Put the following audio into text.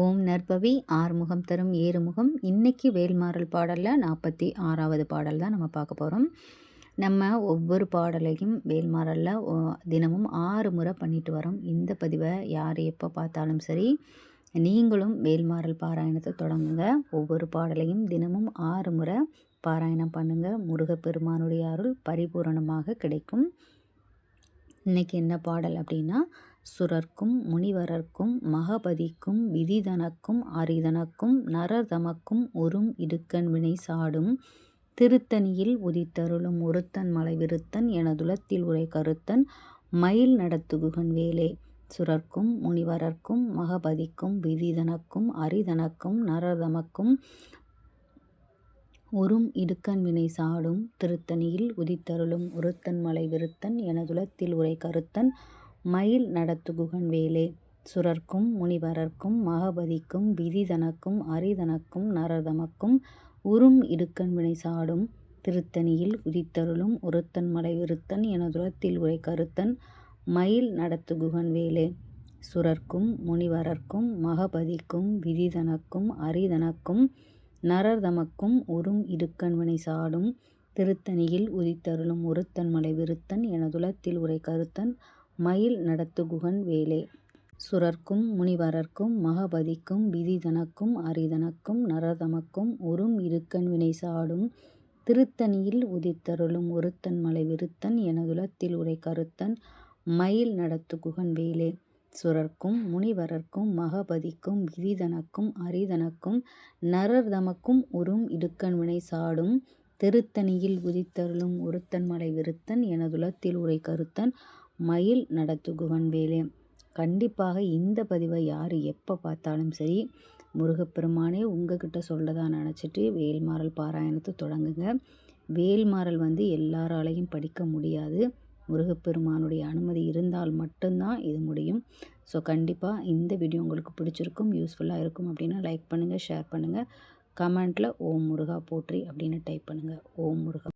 ஓம் நற்பவி ஆறுமுகம் தரும் ஏறுமுகம். இன்றைக்கி வேல்மாறல் பாடலில் நாற்பத்தி ஆறாவது பாடல் தான் நம்ம பார்க்க போகிறோம் நம்ம ஒவ்வொரு பாடலையும் வேல்மாறலில் தினமும் ஆறு முறை பண்ணிட்டு வரோம். இந்த பதிவை யார் எப்போ பார்த்தாலும் சரி நீங்களும் வேல்மாறல் பாராயணத்தை தொடங்குங்க. ஒவ்வொரு பாடலையும் தினமும் ஆறு முறை பாராயணம் பண்ணுங்கள் முருகப்பெருமானுடைய அருள் பரிபூரணமாக கிடைக்கும். இன்றைக்கி என்ன பாடல் அப்படின்னா சுரர்க்கும் முனிவரர்க்கும் மகபதிக்கும் விதிதனக்கும் அரிதனக்கும் நரதமக்கும் உறும் இடுக்கன் வினை சாடும். திருத்தணியில் உதித்தருளும் ஒருத்தன் மலைவிருத்தன் எனதுலத்தில் உரை கருத்தன் மயில் நடத்துகுகன் வேலே. சுரர்க்கும் முனிவரர்க்கும் மகபதிக்கும் விதிதனக்கும் அரிதனக்கும் நரதமக்கும் உறும் இடுக்கன் வினை சாடும். திருத்தணியில் உதித்தருளும் ஒருத்தன் மலை விருத்தன் எனதுலத்தில் உரை கருத்தன் மயில் நடத்துகுகன் வேலே. சுரர்க்கும் முனிவரர்க்கும் மகபதிக்கும் விதிதனக்கும் அரிதனக்கும் நரதமக்கும் உறும் இடுக்கன்வினை சாடும் திருத்தணியில் உதித்தருளும் ஒருத்தன் மலை விருத்தன் எனதுரத்தில் உரை கருத்தன் மயில் நடத்துகுகன் வேலே. சுரர்க்கும் முனிவரர்க்கும் மகபதிக்கும் விதிதனக்கும் அரிதனக்கும் நரதமக்கும் உறும் இடுக்கண்வினை சாடும் திருத்தணியில் உதித்தருளும் ஒருத்தன் மலை விருத்தன் எனதுலத்தில் உரை கருத்தன் மயில் நடத்துகுகன் வேலே. சுரர்க்கும் முனிவரர்க்கும் மகபதிக்கும் விதிதனக்கும் அரிதனக்கும் நரதமக்கும் உறும் இருக்கன் வினை சாடும் திருத்தணியில் உதித்தருளும் ஒருத்தன் மலை விருத்தன் எனதுலத்தில் உரை கருத்தன் மயில் நடத்துகுகன் வேலே. சுரர்க்கும் முனிவரர்க்கும் மகபதிக்கும் விதிதனக்கும் அரிதனக்கும் நரர்தமக்கும் உறும் இடுக்கன் வினை சாடும் திருத்தணியில் உதித்தருளும் ஒருத்தன் மலை விருத்தன் எனதுலத்தில் உரை கருத்தன் மயில் நடத்துகுவன் வேலே. கண்டிப்பாக இந்த பதிவை யார் எப்போ பார்த்தாலும் சரி முருகப்பெருமானே உங்ககிட்ட சொல்லதான் நினச்சிட்டு வேல்மாறல் பாராயணத்தை தொடங்குங்க. வேல்மாறல் வந்து எல்லாராலையும் படிக்க முடியாது. முருகப்பெருமானுடைய அனுமதி இருந்தால் மட்டும்தான் இது முடியும். ஸோ கண்டிப்பாக இந்த வீடியோ உங்களுக்கு பிடிச்சிருக்கும் யூஸ்ஃபுல்லாக இருக்கும் அப்படின்னா லைக் பண்ணுங்கள் ஷேர் பண்ணுங்கள் கமெண்ட்டில் ஓம் முருகா போற்றி அப்படின்னு டைப் பண்ணுங்கள் ஓம் முருகா.